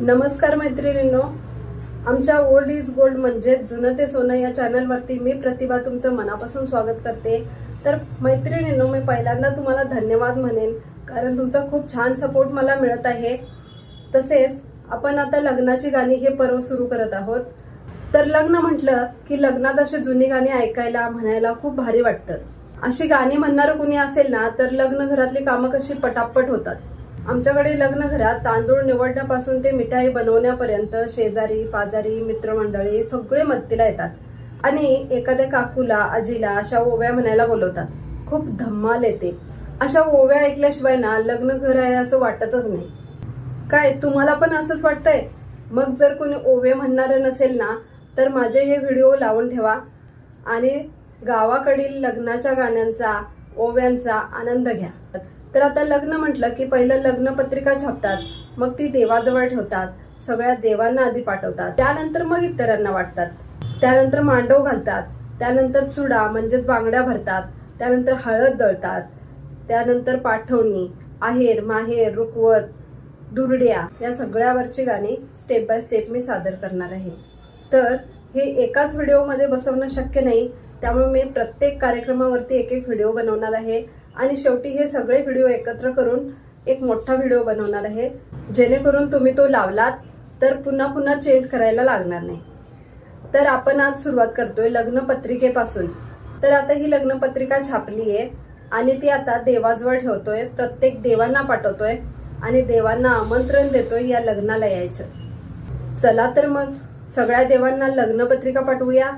नमस्कार मैत्रिणींनो. आमच्या ओल्ड इज गोल्ड म्हणजे जुनं ते सोनं या चॅनलवरती मी प्रतिभा तुमचं मनापासून स्वागत करते. तर मैत्रिणींनो मी पहिल्यांदा तुम्हाला धन्यवाद म्हणेन कारण तुमचा खूप छान सपोर्ट मला मिळत आहे. तसेच आपण आता लग्नाची गाणी हे पर्व सुरू करत आहोत. तर लग्न म्हटलं की लग्नात अशी जुनी गाणी ऐकायला म्हणायला खूप भारी वाटतं. अशी गाणी म्हणणारं कुणी असेल ना तर लग्न घरातली कामं कशी पटापट होतात. आमच्याकडे लग्न घरात तांदूळ निवडण्यापासून ते मिठाई बनवण्यापर्यंत शेजारी पाजारी मित्रमंडळी सगळे मदतीला येतात. आणि एखाद्या काकूला आजीला अशा ओव्या म्हणायला बोलवतात. खूप धम्माल येते. अशा ओव्या ऐकल्याशिवाय ना लग्न घर आहे असं वाटतच नाही. काय तुम्हाला पण असंच वाटतंय? मग जर कोणी ओवे म्हणणारं नसेल ना तर माझे हे व्हिडिओ लावून ठेवा. आणि गावाकडील लग्नाच्या गाण्यांचा ओव्यांचा आनंद घ्या. तर आता लग्न म्हटलं की पहिलं लग्न पत्रिका छापतात मग ती देवाजवळ ठेवतात सगळ्या देवांना आधी पाठवतात. त्यानंतर मग इतरांना वाटतात. त्यानंतर मांडव घालतात. त्यानंतर चुडा म्हणजेच बांगड्या भरतात. त्यानंतर हळद दळतात. त्यानंतर पाठवणी आहेर माहेर रुकवत दुरड्या या सगळ्यावरची गाणी स्टेप बाय स्टेप मी सादर करणार आहे. तर हे एकाच व्हिडिओमध्ये बसवणं शक्य नाही. त्यामुळे मी प्रत्येक कार्यक्रमावरती एक एक व्हिडिओ बनवणार आहे. आणि शेवटी हे सगळे व्हिडिओ एकत्र करून एक मोठा व्हिडिओ बनवणार आहे. जेणेकरून तुम्ही तो लावलात तर पुन्हा पुन्हा चेंज करायला लागणार नाही. तर आपण आज सुरुवात करतोय लग्नपत्रिकेपासून तर आता ही लग्नपत्रिका छापली आहे आणि ती आता देवाजवळ ठेवतोय. प्रत्येक देवांना पाठवतोय आणि देवांना आमंत्रण देतोय या लग्नाला यायचं चला तर मग सगळ्या देवांना लग्नपत्रिका पाठवूया.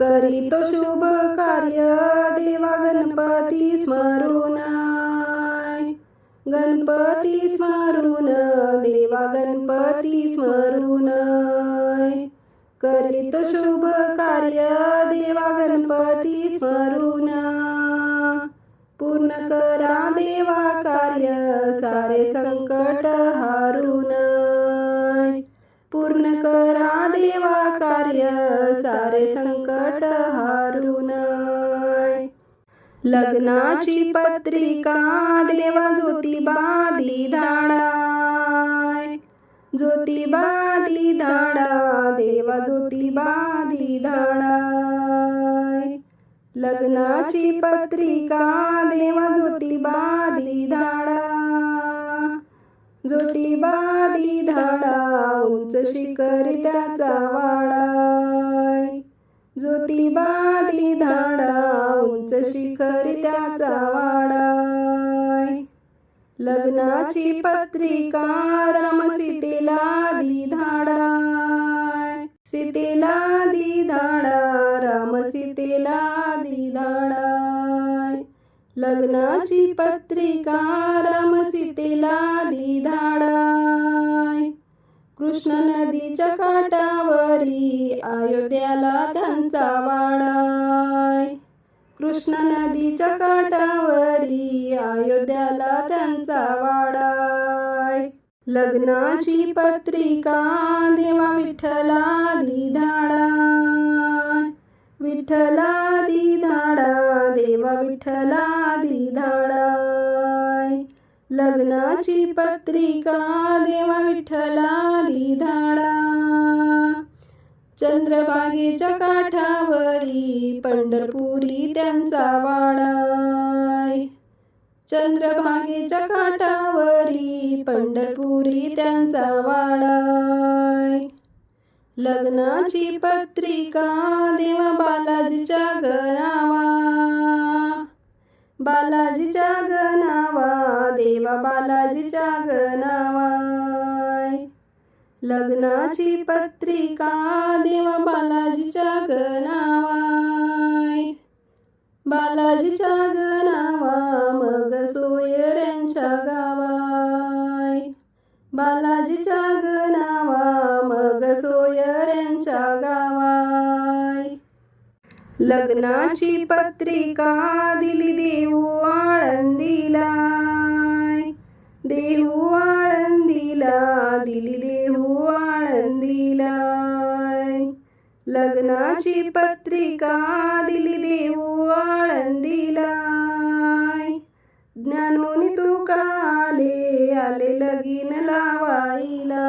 करीतो शुभ कार्य देवा गणपती स्मरून गणपती स्मरून देवा गणपती स्मरून करीतो शुभ कार्य देवा गणपती स्मरून पूर्ण करा देवा कार्य सारे संकट हारून पूर्ण करा देवा कार्य सारे संकट हारून लग्नाची पत्रिका देवा ज्योतिबा धाडाय ज्योतिबा धाडा देवा ज्योतिबा धाडाय लग्नाची पत्रिका देवा ज्योतिबा धाडा ज्योतिबादी धाडा उंच शिखर त्याचा वाडाय ज्योतिबादी धाडा उंच शिखर त्याचा वाडाय लग्नाची पत्रिका राम सीतेला दी धाडाय सीतेला दी धाडा. राम सीतेला दी धाडाय लग्नाची पत्रिका राम दिधाडाय कृष्ण नदीच्या काठावरी अयोध्याला त्यांचा वाडाय. कृष्ण नदीच्या काठावरी अयोध्याला त्यांचा वाडाय. लग्नाची पत्रिका देवा विठ्ठला दिधाडाय विठ्ठला दी धाडा देवा विठ्ठला दी धाडाय लग्नाची पत्रिका देवा विठ्ठला दी धाडा. चंद्रबागेच्या काठावरी पंढरपुरी त्यांचा वाडाय चंद्रभागेच्या काठावरी पंढरपुरी त्यांचा वाडाय लग्नाची पत्रिका देवा बालाजीच्या गणावा. बालाजीच्या गणावा देवा बालाजीच्या गणावाय लग्नाची पत्रिका देवा बालाजीच्या गणावाय बालाजीच्या गणावा मग सोयऱ्यांच्या गावा. बालाजीच्या गनावा मग सोयऱ्यांच्या गावाय लग्नाची पत्रिका दिली देऊ आळंदीला देऊ आळंदीला दिली देऊ आळंदीला लग्नाची पत्रिका दिली देऊ आळंदीला. आले काले आले लगीन लावायला.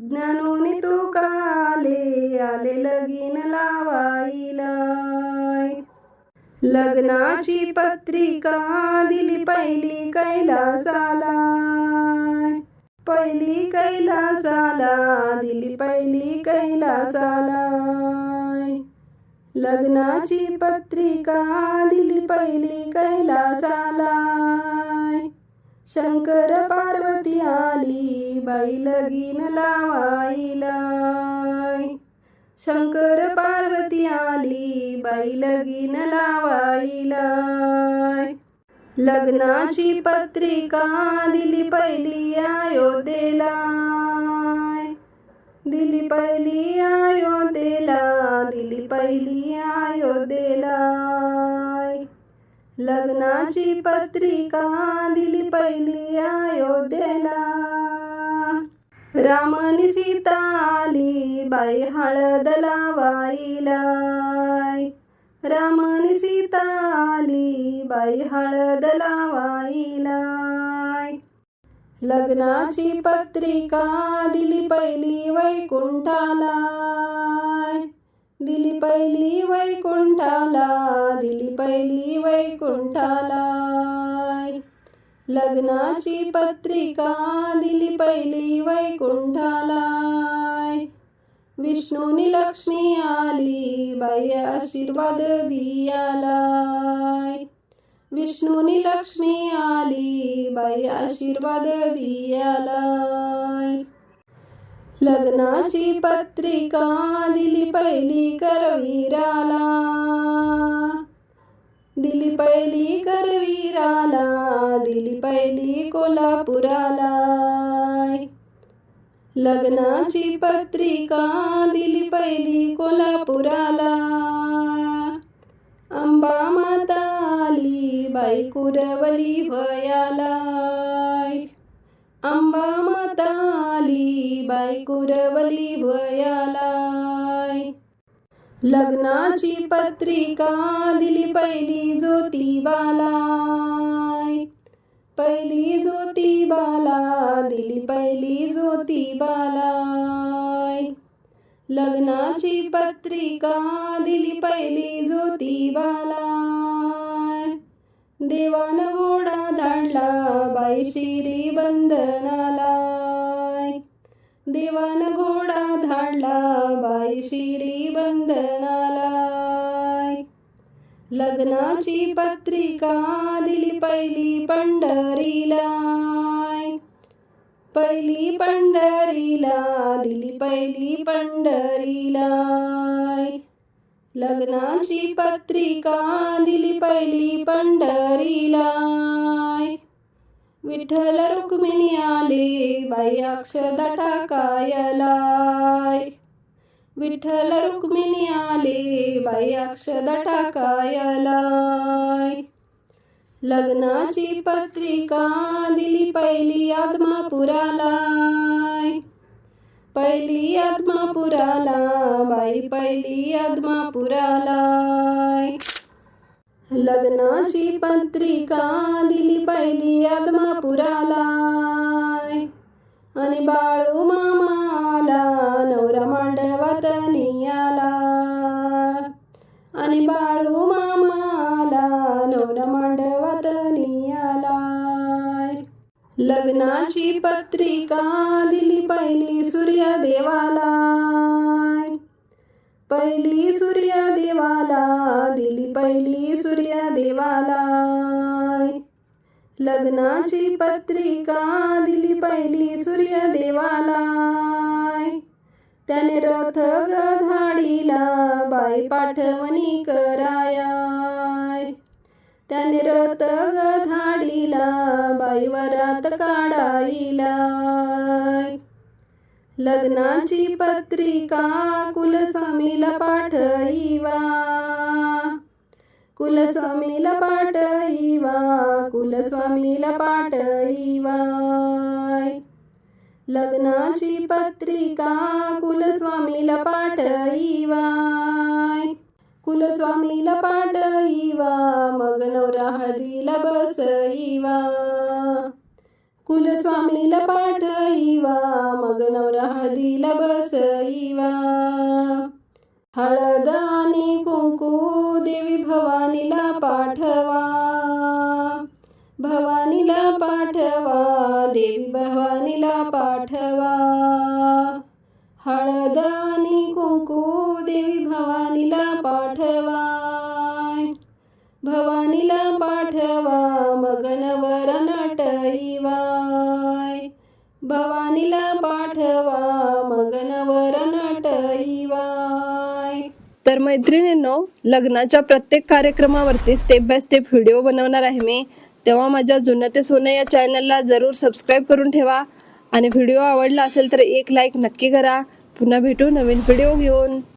ज्ञानोनी तू काले आले लगीन लावायला. लग्नाची पत्रिका दिली पहिली कैलासाला पहिली कैलासाला दिली पहिली कैलासाला लग्नाची पत्रिका दिली पहिली कैलासाला शंकर पार्वती आली बाई लगीन लावायला शंकर पार्वती आली बाई लगीन लावायला लग्नाची पत्रिका दिली पहिली अयोध्येला. दिली पहिली अयोध्येला दिली पहिली अयोध्येला. लग्नाची पत्रिका दिली पहिली अयोध्येला. रामनी सीता आली बाई हळद लावाईला रामनी सीता आली बाई हळद लावाईला लग्नाची पत्रिका दिली पहिली वैकुंठाला. दिली पहिली वैकुंठाला दिली पहिली वैकुंठाला. लग्नाची पत्रिका दिली पहिली वैकुंठाला. विष्णूनी लक्ष्मी आली बाई आशीर्वाद दियाला. विष्णूनी लक्ष्मी आली बाई आशीर्वाद दियाला लग्नाची पत्रिका दिली पहिली करवीराला. दिली पहिली करवीराला दिली पहिली कोल्हापुराला. लग्नाची पत्रिका दिली पहिली कोल्हापुराला. अंबा माता आली बाई कुरवली भयालाय. अंबा माता आली बाई कुरवली भयालाय. लग्नाची पत्रिका दिली पहिली ज्योतिबालाय. पहिली ज्योतिबाला दिली पहिली ज्योतिबालाय. लग्नाची पत्रिका दिली पहिली ज्योतिबालाय देवान घोडा धाडला बाई शिरी बंदनालाय देवान घोडा धाडला बाई शिरी बंदनालाय लग्नाची पत्रिका दिली पहिली पंढरीला. पहिली पंढरीला दिली पहिली पंढरीला. लग्नाची पत्रिका दिली पहिली पंढरीला विठ्ठल रुक्मिणी आले बाई अक्षदा टाकायलाय. विठ्ठल रुक्मिणी आले बाई अक्षदा टाकायलाय. लग्नाची पत्रिका दिली पहिली आत्मापुरालाय पहिली आत्मापुराला बाई पहिली आत्मापुरालाय लग्नाची पत्रिका दिली पहिली आत्मापुरालाय आणि बाळू मामाला नवरा मांडवात नियाला. लग्नाची पत्रिका दिली पहिली सूर्यदेवाला पहिली सूर्यदेवाला दिली पहिली सूर्यदेवाला लग्नाची पत्रिका दिली पहिली सूर्यदेवाला त्याने रथ गधाडीला बाई पाठवणी कराया त्याने रथ गधाडीला बाई वरात काढाईला. लग्नाची पत्रिका कुलस्वामीला पाठईवा. कुलस्वामीला पाठईवा कुलस्वामीला पाठईवा. लग्नाची पत्रिका कुलस्वामीला पाठईवा. कुलस्वामीला पाठईवा मग नवरा हळदीला बसईवा. कुलस्वामीला पाठईवा मग नवरा हळदीला बसईवा. हळदानी कुंकू देवी भवानीला पाठवा. भवानीला पाठवा देवी भवानीला पाठवा. हळदानी कुंकू देवी भवानीला पाठवाय. भवानीला पाठवा मगनवर नटईवाय. भवानीला पाठवा मगनवर नटईवाय. तर मैत्रिणींनो लग्नाच्या प्रत्येक कार्यक्रमावरती स्टेप बाय स्टेप व्हिडिओ बनवणार आहे मी. तेव्हा माझ्या जुनं ते सोनं या चॅनलला जरूर सबस्क्राईब करून ठेवा. आणि व्हिडिओ आवडला असेल तर एक लाईक नक्की करा. पुन्हा भेटू नवीन व्हिडिओ घेऊन.